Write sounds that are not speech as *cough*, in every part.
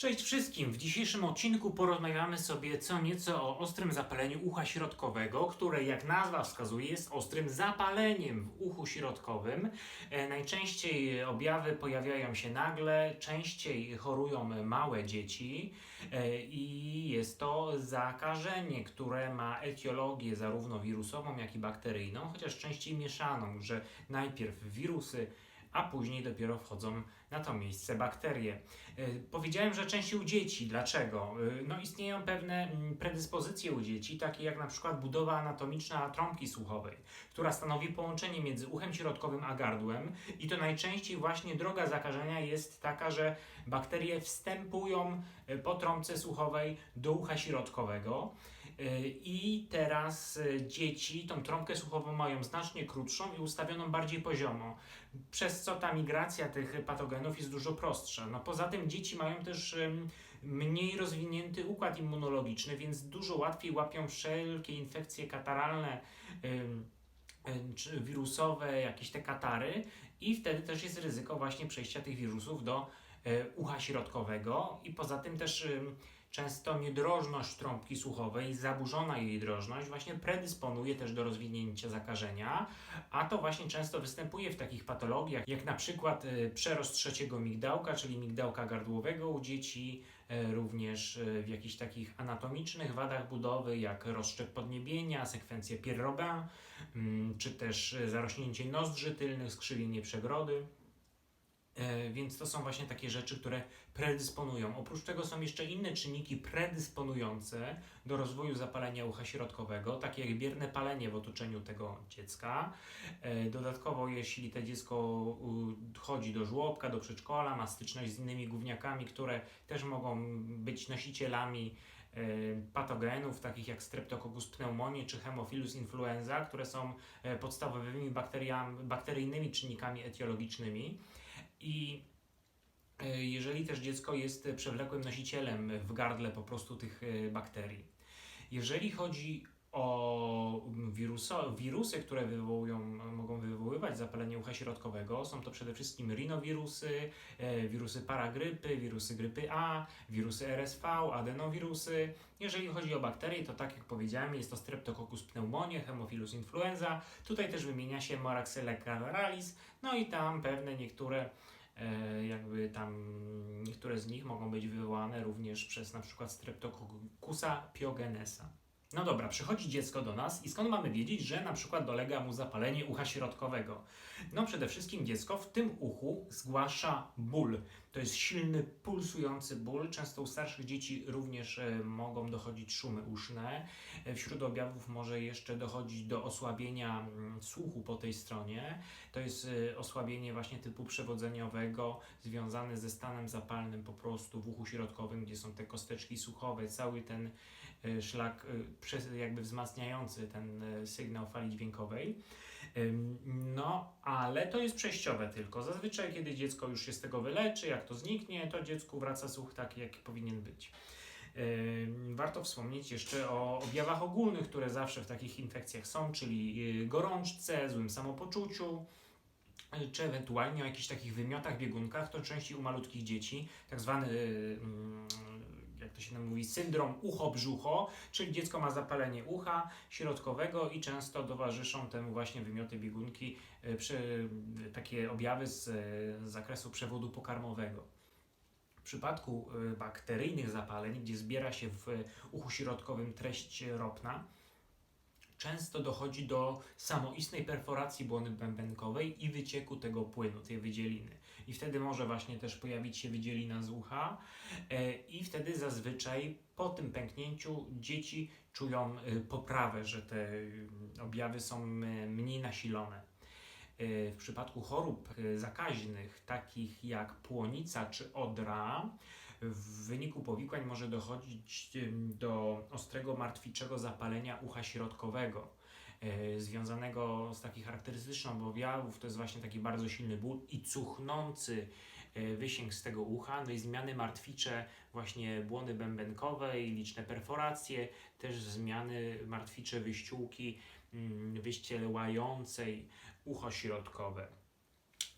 Cześć wszystkim! W dzisiejszym odcinku porozmawiamy sobie co nieco o ostrym zapaleniu ucha środkowego, które jak nazwa wskazuje jest ostrym zapaleniem w uchu środkowym. E, najczęściej objawy pojawiają się nagle, częściej chorują małe dzieci e, i jest to zakażenie, które ma etiologię zarówno wirusową, jak i bakteryjną, chociaż częściej mieszaną, że najpierw wirusy a później dopiero wchodzą na to miejsce bakterie. E, Powiedziałem, że częściej u dzieci. Dlaczego? E, No, istnieją pewne mm, predyspozycje u dzieci, takie jak na przykład budowa anatomiczna trąbki słuchowej, która stanowi połączenie między uchem środkowym a gardłem i to najczęściej właśnie droga zakażenia jest taka, że bakterie wstępują e, po trąbce słuchowej do ucha środkowego. E, I teraz e, dzieci tą trąbkę słuchową mają znacznie krótszą i ustawioną bardziej poziomo, przez co ta migracja tych patogenów jest dużo prostsza. No poza tym dzieci mają też mniej rozwinięty układ immunologiczny, więc dużo łatwiej łapią wszelkie infekcje kataralne. czy wirusowe, jakieś te katary i wtedy też jest ryzyko właśnie przejścia tych wirusów do e, ucha środkowego i poza tym też często niedrożność trąbki słuchowej, zaburzona jej drożność właśnie predysponuje też do rozwinięcia zakażenia, a to właśnie często występuje w takich patologiach, jak na przykład e, przerost trzeciego migdałka, czyli migdałka gardłowego u dzieci, e, również e, w jakichś takich anatomicznych wadach budowy, jak rozszczep podniebienia, sekwencję Pierre-Robin, mm, czy też zarośnięcie nozdrzy tylnych, skrzywienie przegrody. E, Więc to są właśnie takie rzeczy, które predysponują. Oprócz tego są jeszcze inne czynniki predysponujące do rozwoju zapalenia ucha środkowego, takie jak bierne palenie w otoczeniu tego dziecka. E, Dodatkowo, jeśli to dziecko chodzi do żłobka, do przedszkola, ma styczność z innymi gówniakami, które też mogą być nosicielami e, patogenów, takich jak Streptococcus pneumoniae czy Haemophilus influenza, które są podstawowymi bakteriami, bakteryjnymi czynnikami etiologicznymi. I e, jeżeli też dziecko jest przewlekłym nosicielem w gardle po prostu tych e, bakterii. Jeżeli chodzi o wiruso, wirusy, które wywołują, mogą wywoływać zapalenie ucha środkowego, są to przede wszystkim rinowirusy, e, wirusy paragrypy, wirusy grypy A, wirusy RSV, adenowirusy. Jeżeli chodzi o bakterie, to tak jak powiedziałem, jest to Streptococcus pneumoniae, Haemophilus influenza. Tutaj też wymienia się Moraxella cavernalis, no i tam pewne niektóre e, jakby tam niektóre z nich mogą być wywołane również przez na przykład Streptococcusa pyogenesa. No dobra, przychodzi dziecko do nas i skąd mamy wiedzieć, że na przykład dolega mu zapalenie ucha środkowego? No przede wszystkim dziecko w tym uchu zgłasza ból. To jest silny, pulsujący ból. Często u starszych dzieci również e, mogą dochodzić szumy uszne. E, Wśród objawów może jeszcze dochodzić do osłabienia mm, słuchu po tej stronie. To jest e, osłabienie właśnie typu przewodzeniowego związane ze stanem zapalnym po prostu w uchu środkowym, gdzie są te kosteczki słuchowe, cały ten szlak e, jakby wzmacniający ten e, sygnał fali dźwiękowej. No, ale to jest przejściowe tylko. Zazwyczaj, kiedy dziecko już się z tego wyleczy, jak to zniknie, to dziecku wraca słuch taki, jaki powinien być. Warto wspomnieć jeszcze o objawach ogólnych, które zawsze w takich infekcjach są, czyli gorączce, złym samopoczuciu, czy ewentualnie o jakichś takich wymiotach, biegunkach, to częściej u malutkich dzieci, tak zwany, mm, jak to się nam mówi, syndrom ucho-brzucho, czyli dziecko ma zapalenie ucha środkowego i często towarzyszą temu właśnie wymioty, biegunki, y, przy, y, takie objawy z, y, z zakresu przewodu pokarmowego. W przypadku bakteryjnych zapaleń, gdzie zbiera się w uchu środkowym treść ropna, często dochodzi do samoistnej perforacji błony bębenkowej i wycieku tego płynu, tej wydzieliny. I wtedy może właśnie też pojawić się wydzielina z ucha e, i wtedy zazwyczaj po tym pęknięciu dzieci czują e, poprawę, że te y, objawy są e, mniej nasilone. W przypadku chorób zakaźnych, takich jak płonica czy odra, w wyniku powikłań może dochodzić do ostrego martwiczego zapalenia ucha środkowego, e, związanego z takich charakterystycznych objawów. To jest właśnie taki bardzo silny ból i cuchnący e, wysięg z tego ucha, no i zmiany martwicze właśnie błony bębenkowej, liczne perforacje, też zmiany martwicze wyściółki mm, wyścielającej ucho środkowe.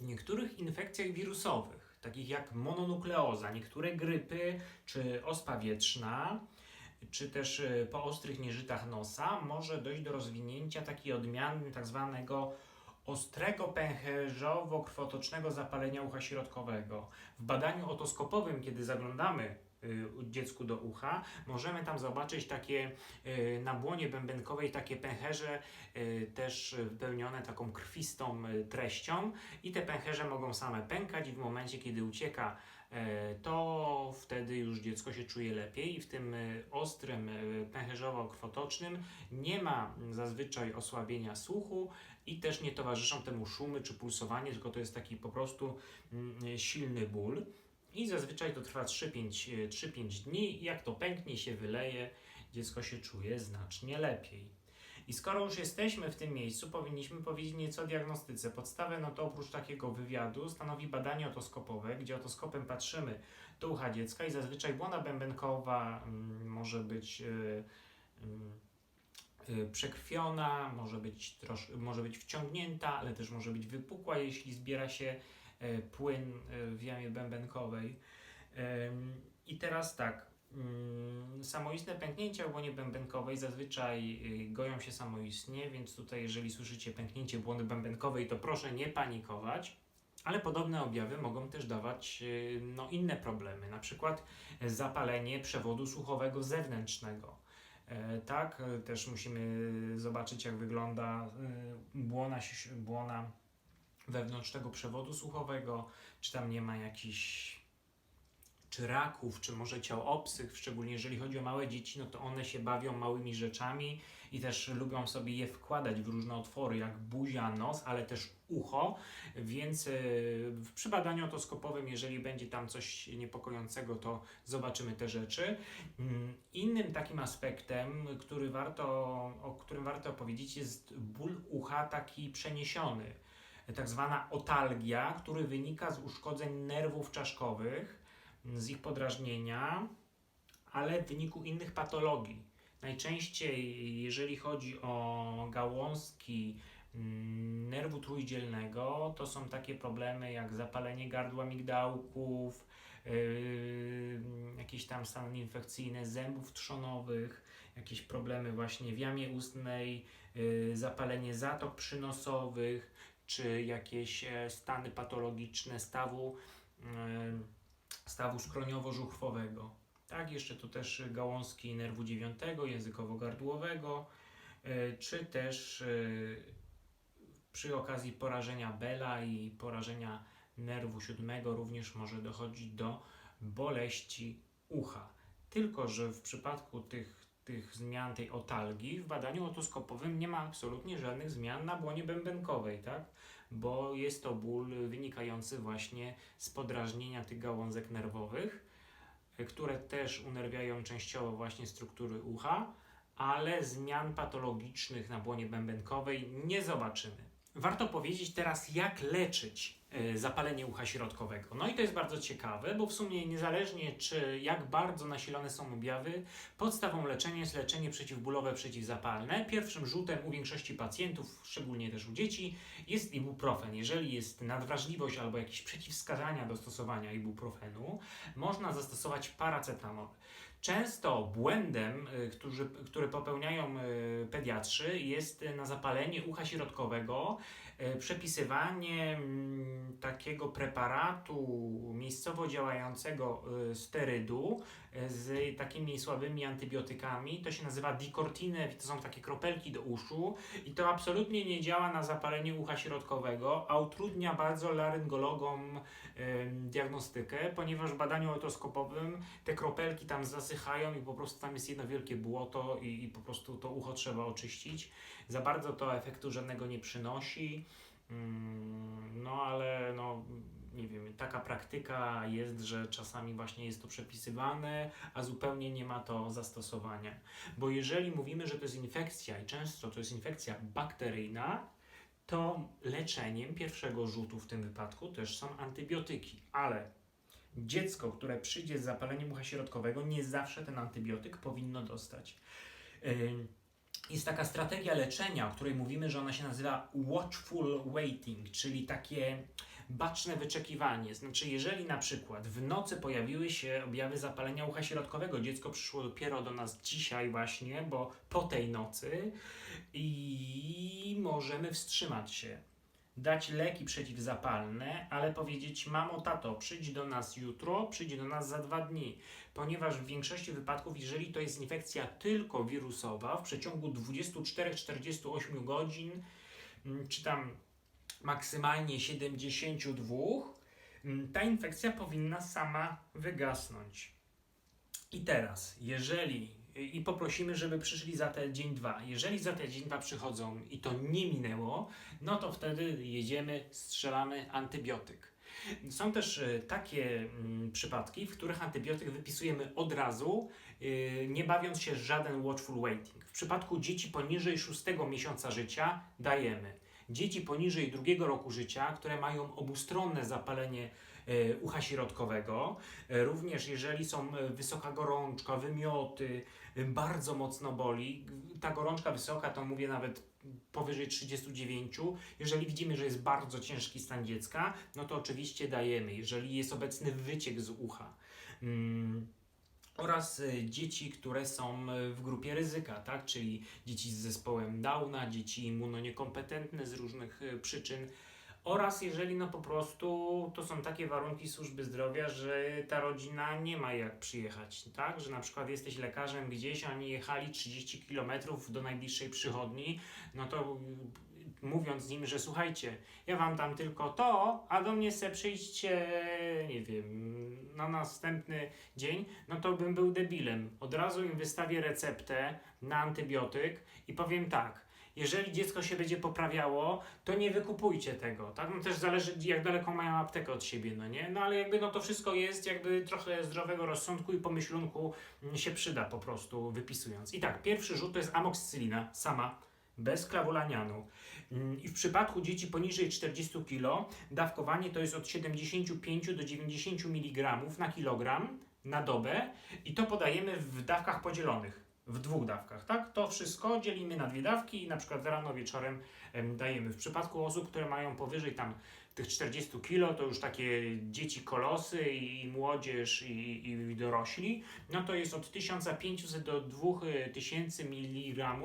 W niektórych infekcjach wirusowych, takich jak mononukleoza, niektóre grypy czy ospa wietrzna, czy też y, po ostrych nieżytach nosa może dojść do rozwinięcia takiej odmiany tak zwanego ostrego pęcherzowo-krwotocznego zapalenia ucha środkowego. W badaniu otoskopowym, kiedy zaglądamy dziecku do ucha, możemy tam zobaczyć takie y, na błonie bębenkowej takie pęcherze y, też wypełnione taką krwistą y, treścią. I te pęcherze mogą same pękać i w momencie, kiedy ucieka to wtedy już dziecko się czuje lepiej. I w tym y, ostrym y, pęcherzowo-krwotocznym nie ma zazwyczaj osłabienia słuchu i też nie towarzyszą temu szumy czy pulsowanie, tylko to jest taki po prostu mm, silny ból. I zazwyczaj to trwa 3-5 y, 3-5 dni. Jak to pęknie, się wyleje, dziecko się czuje znacznie lepiej. I skoro już jesteśmy w tym miejscu, powinniśmy powiedzieć nieco o diagnostyce. Podstawę, no to oprócz takiego wywiadu, stanowi badanie otoskopowe, gdzie otoskopem patrzymy do ucha dziecka i zazwyczaj błona bębenkowa mm, może być y, y, przekrwiona, może być, trosz, może być wciągnięta, ale też może być wypukła, jeśli zbiera się e, płyn e, w jamie bębenkowej. I teraz tak, mm, samoistne pęknięcia w błonie bębenkowej zazwyczaj y, goją się samoistnie, więc tutaj jeżeli słyszycie pęknięcie błony bębenkowej, to proszę nie panikować. Ale podobne objawy mogą też dawać y, no, inne problemy, na przykład zapalenie przewodu słuchowego zewnętrznego. E, Tak, e, też musimy zobaczyć, jak wygląda y, błona, błona wewnątrz tego przewodu słuchowego, czy tam nie ma jakichś czy raków, czy może ciał obcych, szczególnie jeżeli chodzi o małe dzieci, no to one się bawią małymi rzeczami i też lubią sobie je wkładać w różne otwory, jak buzia, nos, ale też ucho, więc w- przy badaniu otoskopowym, jeżeli będzie tam coś niepokojącego, to zobaczymy te rzeczy. Mm, Innym takim aspektem, który warto, o którym warto opowiedzieć, jest ból ucha taki przeniesiony, tak zwana otalgia, który wynika z uszkodzeń nerwów czaszkowych, z ich podrażnienia, ale w wyniku innych patologii. Najczęściej, jeżeli chodzi o gałązki mm, nerwu trójdzielnego, to są takie problemy jak zapalenie gardła migdałków, yy, jakieś tam stany infekcyjne zębów trzonowych, jakieś problemy właśnie w jamie ustnej, yy, zapalenie zatok przynosowych, czy jakieś e, stany patologiczne stawu, yy, stawu skroniowo-żuchwowego. Tak, jeszcze tu też gałązki nerwu dziewiątego, językowo-gardłowego, yy, czy też przy okazji porażenia Bela i porażenia nerwu siódmego również może dochodzić do boleści ucha. Tylko, że w przypadku tych, tych zmian tej otalgii w badaniu otoskopowym nie ma absolutnie żadnych zmian na błonie bębenkowej, tak? Bo jest to ból wynikający właśnie z podrażnienia tych gałązek nerwowych, y, które też unerwiają częściowo właśnie struktury ucha, ale zmian patologicznych na błonie bębenkowej nie zobaczymy. Warto powiedzieć teraz, jak leczyć e, zapalenie ucha środkowego. No i to jest bardzo ciekawe, bo w sumie niezależnie czy jak bardzo nasilone są objawy, podstawą leczenia jest leczenie przeciwbólowe, przeciwzapalne. Pierwszym rzutem u większości pacjentów, szczególnie też u dzieci, jest ibuprofen. Jeżeli jest nadwrażliwość albo jakieś przeciwwskazania do stosowania ibuprofenu, można zastosować paracetamol. Często błędem, y, którzy, który popełniają y, pediatrzy, jest y, na zapalenie ucha środkowego y, przepisywanie mm, takiego preparatu miejscowo działającego y, sterydu y, z takimi słabymi antybiotykami. To się nazywa dikortinę, to są takie kropelki do uszu i to absolutnie nie działa na zapalenie ucha środkowego, a utrudnia bardzo laryngologom diagnostykę, ponieważ w badaniu otoskopowym te kropelki tam zasychają i po prostu tam jest jedno wielkie błoto i, i po prostu to ucho trzeba oczyścić. Za bardzo to efektu żadnego nie przynosi. Mm, No ale no, nie wiem, taka praktyka jest, że czasami właśnie jest to przepisywane, a zupełnie nie ma to zastosowania. Bo jeżeli mówimy, że to jest infekcja i często to jest infekcja bakteryjna, to leczeniem pierwszego rzutu w tym wypadku też są antybiotyki, ale dziecko, które przyjdzie z zapaleniem ucha środkowego, nie zawsze ten antybiotyk powinno dostać. Ym, jest taka strategia leczenia, o której mówimy, że ona się nazywa watchful waiting, czyli takie baczne wyczekiwanie. Znaczy, jeżeli na przykład w nocy pojawiły się objawy zapalenia ucha środkowego, dziecko przyszło dopiero do nas dzisiaj właśnie, bo po tej nocy i możemy wstrzymać się dać leki przeciwzapalne, ale powiedzieć: Mamo, tato, przyjdź do nas jutro, przyjdź do nas za dwa dni. Ponieważ w większości wypadków, jeżeli to jest infekcja tylko wirusowa, w przeciągu 24-48 godzin, mm, czy tam maksymalnie 72, mm, ta infekcja powinna sama wygasnąć. I teraz, jeżeli i poprosimy, żeby przyszli za te dzień dwa. Jeżeli za te dzień dwa przychodzą i to nie minęło, no to wtedy jedziemy, strzelamy antybiotyk. Są też e, takie mm, przypadki, w których antybiotyk wypisujemy od razu, yy, nie bawiąc się żaden watchful waiting. W przypadku dzieci poniżej 6 miesiąca życia dajemy. Dzieci poniżej drugiego roku życia, które mają obustronne zapalenie e, ucha środkowego, e, również jeżeli są e, wysoka gorączka, wymioty, e, bardzo mocno boli, ta gorączka wysoka to mówię nawet powyżej 39, jeżeli widzimy, że jest bardzo ciężki stan dziecka, no to oczywiście dajemy, jeżeli jest obecny wyciek z ucha. Mm oraz e, dzieci, które są e, w grupie ryzyka, tak? czyli dzieci z zespołem Downa, dzieci immunoniekompetentne z różnych e, przyczyn. Oraz jeżeli no po prostu to są takie warunki służby zdrowia, że ta rodzina nie ma jak przyjechać, tak? Że na przykład jesteś lekarzem gdzieś, a oni jechali 30 km do najbliższej przychodni, no to mówiąc z nim, że słuchajcie, ja wam dam tylko to, a do mnie se przyjdźcie, nie wiem, na następny dzień, no to bym był debilem. Od razu im wystawię receptę na antybiotyk i powiem tak, jeżeli dziecko się będzie poprawiało, to nie wykupujcie tego, tak? No też zależy, jak daleko mają aptekę od siebie, no nie? No ale jakby no to wszystko jest, jakby trochę zdrowego rozsądku i pomyślunku się przyda po prostu wypisując. I tak, pierwszy rzut to jest amoksycylina sama, bez klawulanianu. Mm, I w przypadku dzieci poniżej 40 kg dawkowanie to jest od 75 do 90 mg na kilogram na dobę i to podajemy w dawkach podzielonych. W dwóch dawkach, tak? To wszystko dzielimy na dwie dawki i na przykład rano, wieczorem em, dajemy. W przypadku osób, które mają powyżej tam tych 40 kg, to już takie dzieci kolosy i młodzież i, i dorośli, no to jest od 1500 do 2000 mg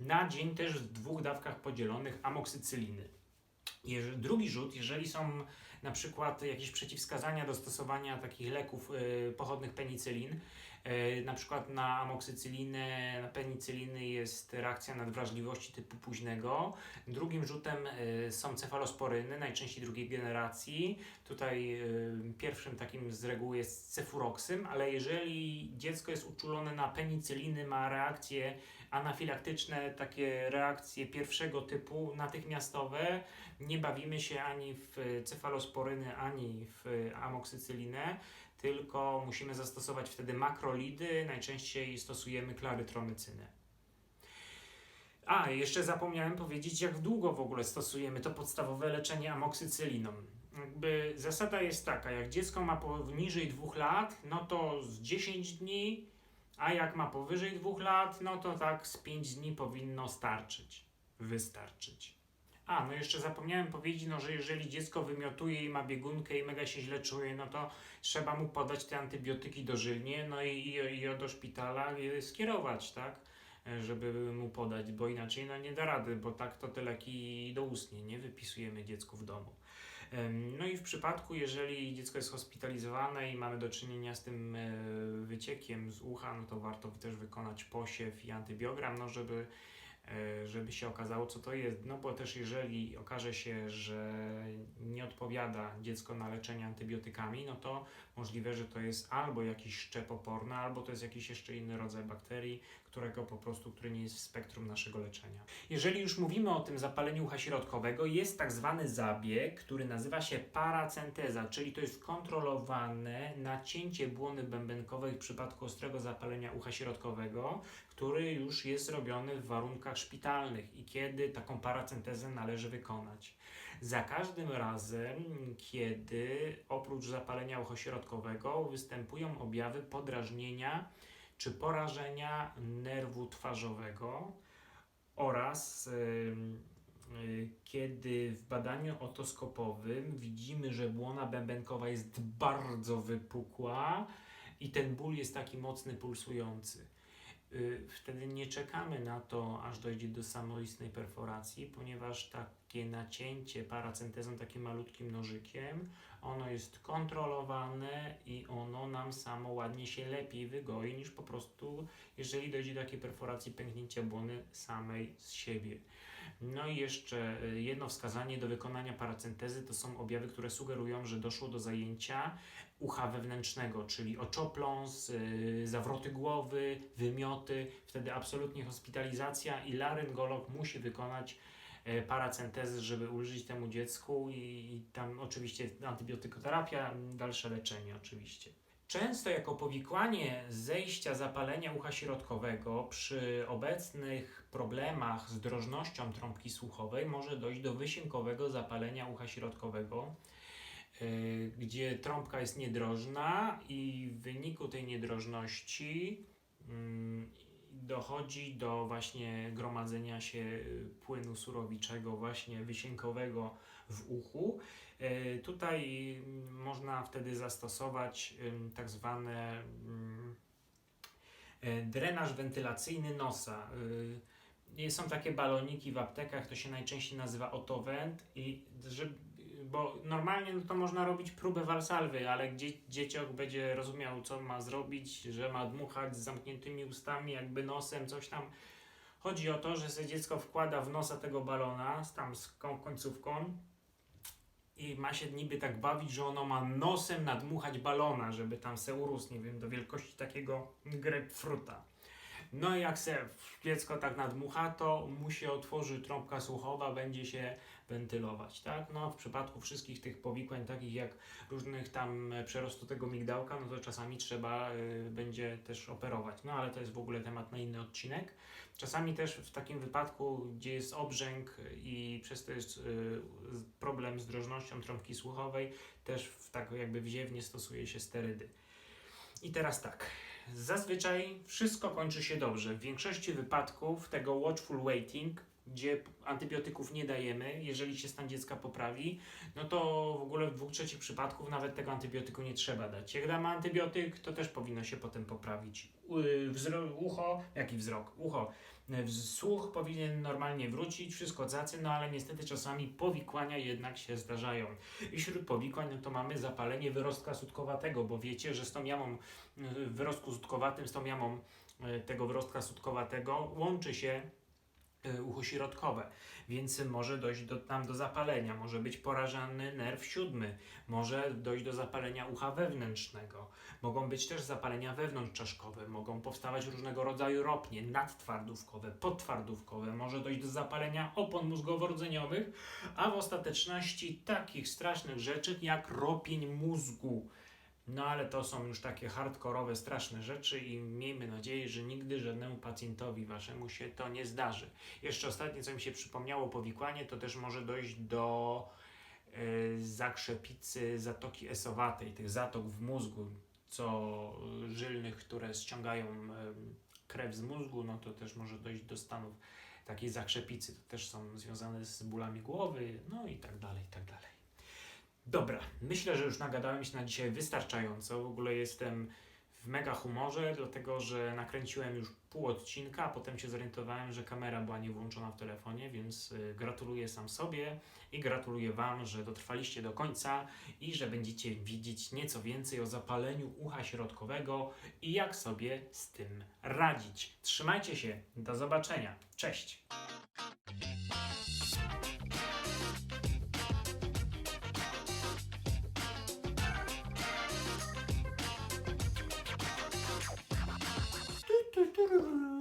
na dzień też w dwóch dawkach podzielonych amoksycyliny. Drugi rzut, jeżeli są na przykład jakieś przeciwwskazania do stosowania takich leków y, pochodnych penicylin, y, na przykład na amoksycylinę, na penicyliny jest reakcja nadwrażliwości typu późnego. Drugim rzutem y, są cefalosporyny, najczęściej drugiej generacji. Tutaj y, pierwszym takim z reguły jest cefuroksym, ale jeżeli dziecko jest uczulone na penicyliny, ma reakcje anafilaktyczne, takie reakcje pierwszego typu, natychmiastowe. Nie bawimy się ani w cefalosporyny, ani w amoksycylinę, tylko musimy zastosować wtedy makrolidy, najczęściej stosujemy klarytromycynę. A, jeszcze zapomniałem powiedzieć, jak długo w ogóle stosujemy to podstawowe leczenie amoksycyliną. Jakby zasada jest taka, jak dziecko ma poniżej 2 lat, no to z 10 dni a jak ma powyżej dwóch lat, no to tak z 5 dni powinno starczyć. Wystarczyć. A, no jeszcze zapomniałem powiedzieć, no, że jeżeli dziecko wymiotuje i ma biegunkę i mega się źle czuje, no to trzeba mu podać te antybiotyki dożylnie, no i, i, i do szpitala skierować, tak? E, Żeby mu podać, bo inaczej no nie da rady, bo tak to te leki doustnie, nie wypisujemy dziecku w domu. No i w przypadku, jeżeli dziecko jest hospitalizowane i mamy do czynienia z tym e, wyciekiem z ucha, no to warto też wykonać posiew i antybiogram, no żeby, e, żeby się okazało, co to jest. No bo też jeżeli okaże się, że nie odpowiada dziecko na leczenie antybiotykami, no to możliwe, że to jest albo jakiś szczep oporny, albo to jest jakiś jeszcze inny rodzaj bakterii, którego po prostu, który nie jest w spektrum naszego leczenia. Jeżeli już mówimy o tym zapaleniu ucha środkowego, jest tak zwany zabieg, który nazywa się paracenteza, czyli to jest kontrolowane nacięcie błony bębenkowej w przypadku ostrego zapalenia ucha środkowego, który już jest robiony w warunkach szpitalnych i kiedy taką paracentezę należy wykonać. Za każdym razem, kiedy oprócz zapalenia ucha środkowego występują objawy podrażnienia czy porażenia nerwu twarzowego oraz y, kiedy w badaniu otoskopowym widzimy, że błona bębenkowa jest bardzo wypukła i ten ból jest taki mocny, pulsujący. Y, Wtedy nie czekamy na to, aż dojdzie do samoistnej perforacji, ponieważ takie nacięcie paracentezą takim malutkim nożykiem, ono jest kontrolowane i ono nam samo ładnie się lepiej wygoi niż po prostu, jeżeli dojdzie do takiej perforacji pęknięcia błony samej z siebie. No i jeszcze y, jedno wskazanie do wykonania paracentezy to są objawy, które sugerują, że doszło do zajęcia ucha wewnętrznego, czyli oczopląs, yy, zawroty głowy, wymioty. Wtedy absolutnie hospitalizacja i laryngolog musi wykonać paracentezy, żeby ulżyć temu dziecku i, i tam oczywiście antybiotykoterapia, dalsze leczenie oczywiście. Często jako powikłanie zejścia zapalenia ucha środkowego przy obecnych problemach z drożnością trąbki słuchowej może dojść do wysiękowego zapalenia ucha środkowego, yy, gdzie trąbka jest niedrożna i w wyniku tej niedrożności mm, dochodzi do właśnie gromadzenia się y, płynu surowiczego, właśnie wysiękowego w uchu. E, Tutaj można wtedy zastosować tak zwany mm, e, drenaż wentylacyjny nosa. Y, Są takie baloniki w aptekach, to się najczęściej nazywa otowent i że, bo normalnie no to można robić próbę walsalwy, ale gdzie dzieciok będzie rozumiał co ma zrobić, że ma dmuchać z zamkniętymi ustami, jakby nosem, coś tam. Chodzi o to, że sobie dziecko wkłada w nosa tego balona, z tam z końcówką i ma się niby tak bawić, że ono ma nosem nadmuchać balona, żeby tam se urósł, nie wiem, do wielkości takiego grapefruta. No i jak se dziecko tak nadmucha, to mu się otworzy trąbka słuchowa, będzie się wentylować, tak? No w przypadku wszystkich tych powikłań, takich jak różnych tam e, przerostu tego migdałka, no to czasami trzeba y, będzie też operować. No ale to jest w ogóle temat na inny odcinek. Czasami też w takim wypadku, gdzie jest obrzęk i przez to jest y, problem z drożnością trąbki słuchowej, też w tak jakby wziewnie stosuje się sterydy. I teraz tak. Zazwyczaj wszystko kończy się dobrze. W większości wypadków tego watchful waiting, gdzie antybiotyków nie dajemy, jeżeli się stan dziecka poprawi, no to w ogóle w dwóch trzecich przypadków nawet tego antybiotyku nie trzeba dać. Jak damy antybiotyk, to też powinno się potem poprawić. Y, ucho, jaki wzrok? Ucho. Y, Słuch powinien normalnie wrócić, wszystko cacy, no ale niestety czasami powikłania jednak się zdarzają. I wśród powikłań no to mamy zapalenie wyrostka sutkowatego, bo wiecie, że z tą jamą y, w wyrostku sutkowatym, z tą jamą y, tego wyrostka sutkowatego łączy się y, ucho środkowe, więc może dojść do, tam do zapalenia, może być porażany nerw siódmy, może dojść do zapalenia ucha wewnętrznego, mogą być też zapalenia wewnątrzczaszkowe, mogą powstawać różnego rodzaju ropnie, nadtwardówkowe, podtwardówkowe, może dojść do zapalenia opon mózgowo-rdzeniowych, a w ostateczności takich strasznych rzeczy jak ropień mózgu. No ale to są już takie hardkorowe, straszne rzeczy i miejmy nadzieję, że nigdy żadnemu pacjentowi waszemu się to nie zdarzy. Jeszcze ostatnie, co mi się przypomniało, powikłanie, to też może dojść do e, zakrzepicy zatoki esowatej, tych zatok w mózgu, co y, żylnych, które ściągają em, krew z mózgu, no to też może dojść do stanów takiej zakrzepicy. To też są związane z bólami głowy, no i tak dalej, i tak dalej. Dobra, myślę, że już nagadałem się na dzisiaj wystarczająco. W ogóle jestem w mega humorze, dlatego że nakręciłem już pół odcinka, a potem się zorientowałem, że kamera była niewłączona w telefonie, więc y, gratuluję sam sobie i gratuluję Wam, że dotrwaliście do końca i że będziecie widzieć nieco więcej o zapaleniu ucha środkowego i jak sobie z tym radzić. Trzymajcie się, do zobaczenia, cześć! Durururu. *laughs*